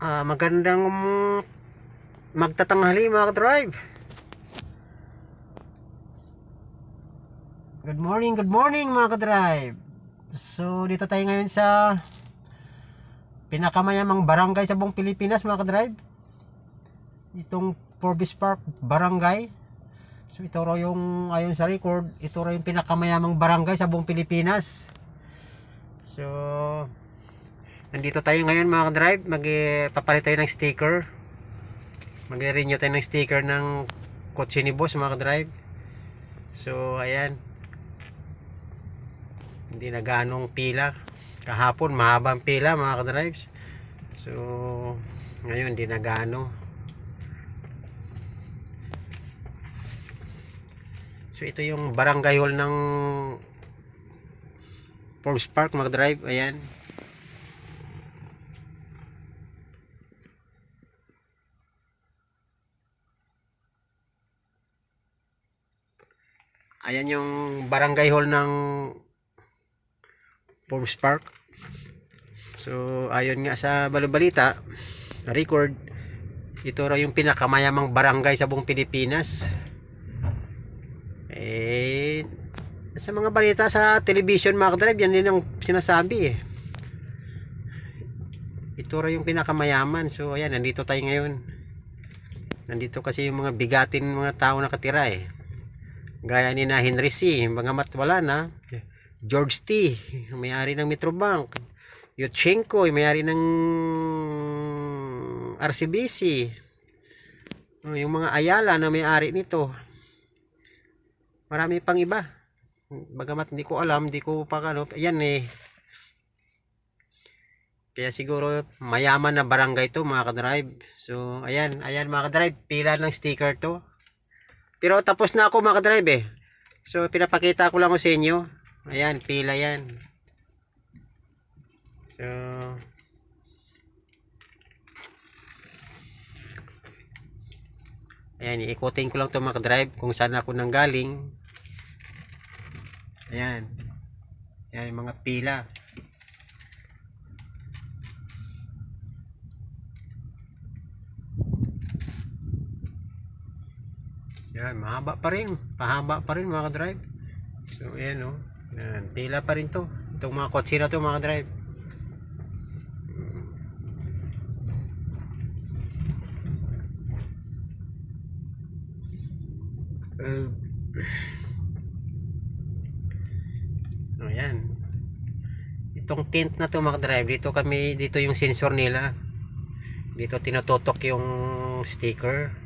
Ah, magandang um, magtatanghali mga ka-drive. Good morning, good morning mga ka-drive. So, dito tayo ngayon sa pinakamayamang barangay sa buong Pilipinas mga ka-drive. Itong Forbes Park Barangay. So, ito raw yung, ayon sa record, ito raw yung pinakamayamang barangay sa buong Pilipinas. So, Nandito tayo ngayon mga ka-drive, magpapalit tayo ng sticker. Magre-renew tayo ng sticker ng kotse ni boss mga ka-drive. So, ayan. Hindi na ganong pila. Kahapon, mahabang pila mga ka-drives. So, ngayon, hindi na gano. So, ito yung barangay hall ng Forbes Park mga ka-drive. Ayan. Ayan yung barangay hall ng Forbes Park. So, ayon nga sa balabalita, record, ito raw yung pinakamayamang barangay sa buong Pilipinas. Eh, sa mga balita sa television mga kadrive, yan din ang sinasabi eh. Ito raw yung pinakamayaman. So, ayan, nandito tayo ngayon. Nandito kasi yung mga bigatin mga tao nakatira eh. Gaya ni na Henry C. Mga wala na. George T. May-ari ng Metrobank. Yutchenko. May-ari ng RCBC. Oh, Yung mga Ayala na may-ari nito. Marami pang iba. Bagamat hindi ko alam, hindi ko pa ano. Ayan eh. Kaya siguro mayaman na barangay to mga kadrive. So ayan, ayan mga kadrive. Pila ng sticker to. Pero tapos na ako mga drive eh. So pinapakita ko lang ko sa inyo. Ayan, pila yan. So Ayan, iikutin ko lang to mga drive kung saan ako nanggaling. Ayan. Ayan yung mga pila. Yan, mahaba pa rin. Pahaba pa rin mga drive. So, ayan o. Oh. Yan, pila pa rin to. Itong mga kotse to mga drive. Uh, oh, yan. Itong tint na to mga drive, dito kami, dito yung sensor nila. Dito tinututok yung sticker.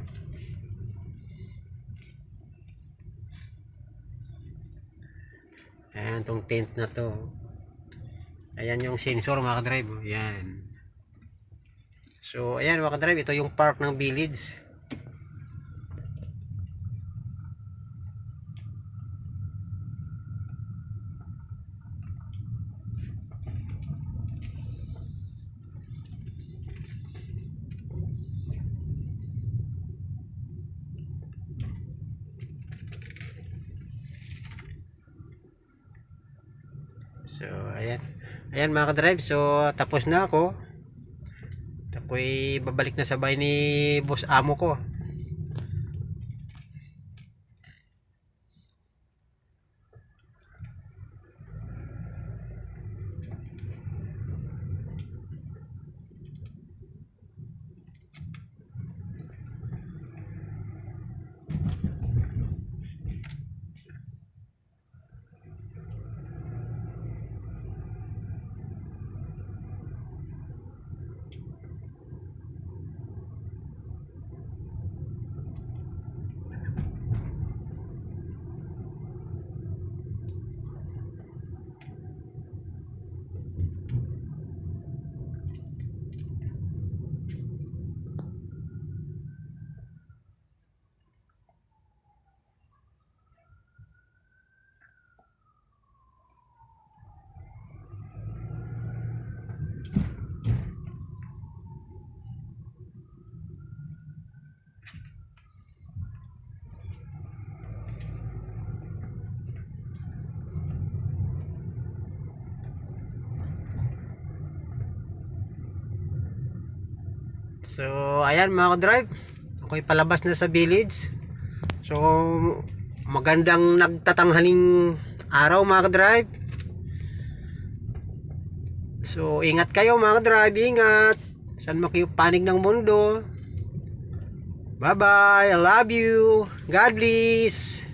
Ayan, tong tint na to. Ayan yung sensor mga ka-drive. Ayan. So, ayan mga ka-drive. Ito yung park ng village. So, ayan. Ayan mga ka-drive. So, tapos na ako. Ako'y babalik na sa bahay ni boss amo ko. So, ayan mga ka-drive. Ako'y palabas na sa village. So, magandang nagtatanghaling araw mga ka-drive. So, ingat kayo mga ka-drive. Ingat. Saan makipanig ng mundo. Bye-bye. I love you. God bless.